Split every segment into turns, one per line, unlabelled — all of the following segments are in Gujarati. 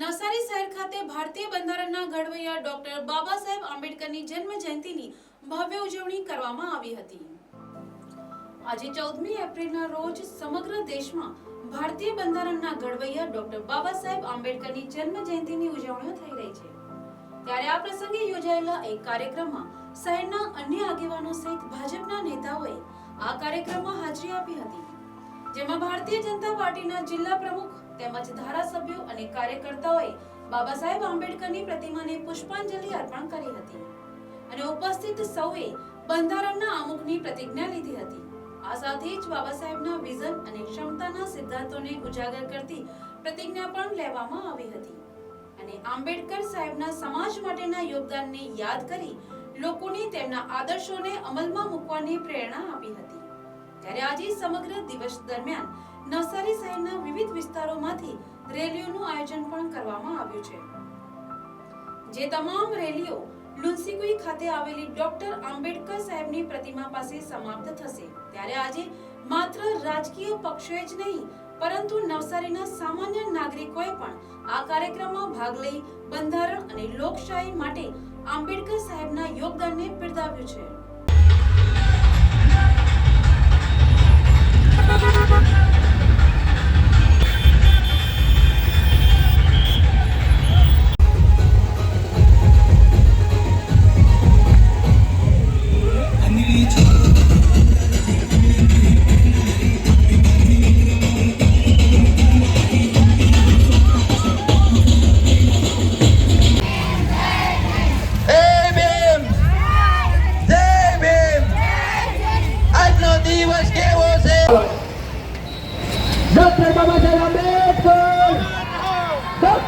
નવસારી શહેર ખાતે ભારતીય બંધારણના ઘડવૈયા ડોક્ટર બાબા સાહેબ આંબેડકરની જન્મ જયંતિની ભવ્ય ઉજવણી કરવામાં આવી હતી. આજે ચૌદમી એપ્રિલના રોજ સમગ્ર દેશમાં ભારતીય બંધારણના ઘડવૈયા ડોક્ટર બાબા સાહેબ આંબેડકરની જન્મ જયંતિની ઉજવણીઓ થઈ રહી છે. ત્યારે આ પ્રસંગે યોજાયેલા એક કાર્યક્રમમાં શહેરના અન્ય આગેવાનો સહિત ભાજપના નેતાઓએ આ કાર્યક્રમમાં હાજરી આપી હતી. જેમાં ભારતીય જનતા પાર્ટીના જિલ્લા પ્રમુખ તેમજ ધારાસભ્યો અને કાર્યકર્તાઓએ બાબા સાહેબ આંબેડકરની પ્રતિમાને પુષ્પાંજલિ અર્પણ કરી હતી. અને ઉપસ્થિત સૌએ બંધારણના આમુખની પ્રતિજ્ઞા લીધી હતી. આ સાથે જ બાબા સાહેબના વિઝન અને ક્ષમતાના સિદ્ધાંતોને ઉજાગર કરતી પ્રતિજ્ઞા પણ લેવામાં આવી હતી. અને આંબેડકર સાહેબના સમાજ માટેના યોગદાનને યાદ કરી લોકોને તેમના આદર્શોને અમલમાં મૂકવાની પ્રેરણા આપી હતી. ત્યારે આજે સમગ્ર દિવસ દરમિયાન નવસારી શહેરના વિવિધ વિસ્તારોમાંથી રેલીઓનું આયોજન પણ કરવામાં આવ્યું છે. જે તમામ રેલીઓ લુન્સીકુઈ ખાતે આવેલી ડોક્ટર આંબેડકર સાહેબની પ્રતિમા પાસે સમાપ્ત થશે. ત્યારે આજે માત્ર રાજકીય પક્ષોએ જ નહીં, પરંતુ નવસારીના સામાન્ય નાગરિકોએ પણ આ કાર્યક્રમમાં ભાગ લઈ બંધારણ અને લોકશાહી માટે આંબેડકર સાહેબના યોગદાનને બિરદાવ્યું છે.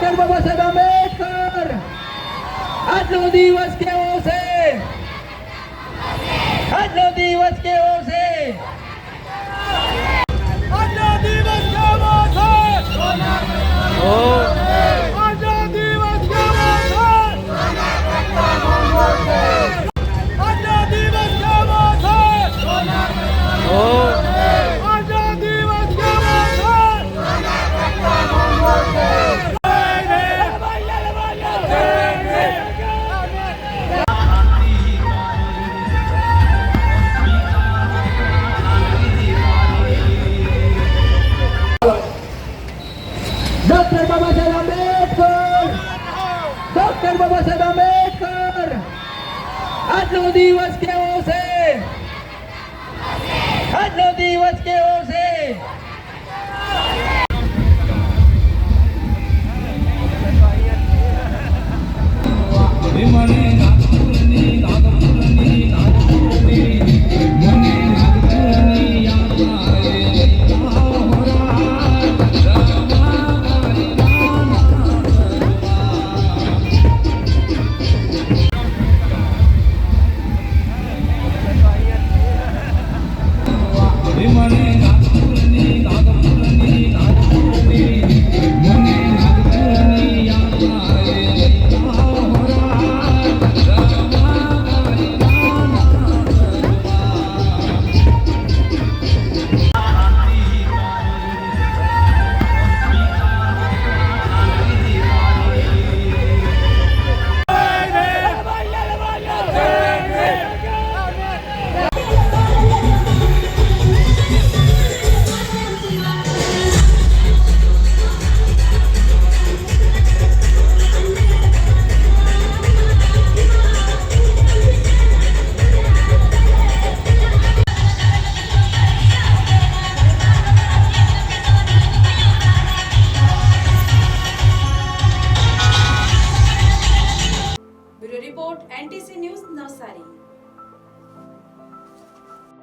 ડોક્ટર બાબા સાહેબ આંબેડકર. આજનો દિવસ કેવો છે? આજનો દિવસ કેવો છે?
આજનો દિવસ કેવો છે? આજનો
સાહેબ આંબેડકર. ડોક્ટર બાબા સાહેબ આંબેડકર. આજનો દિવસ કેવો છે?
dançarino.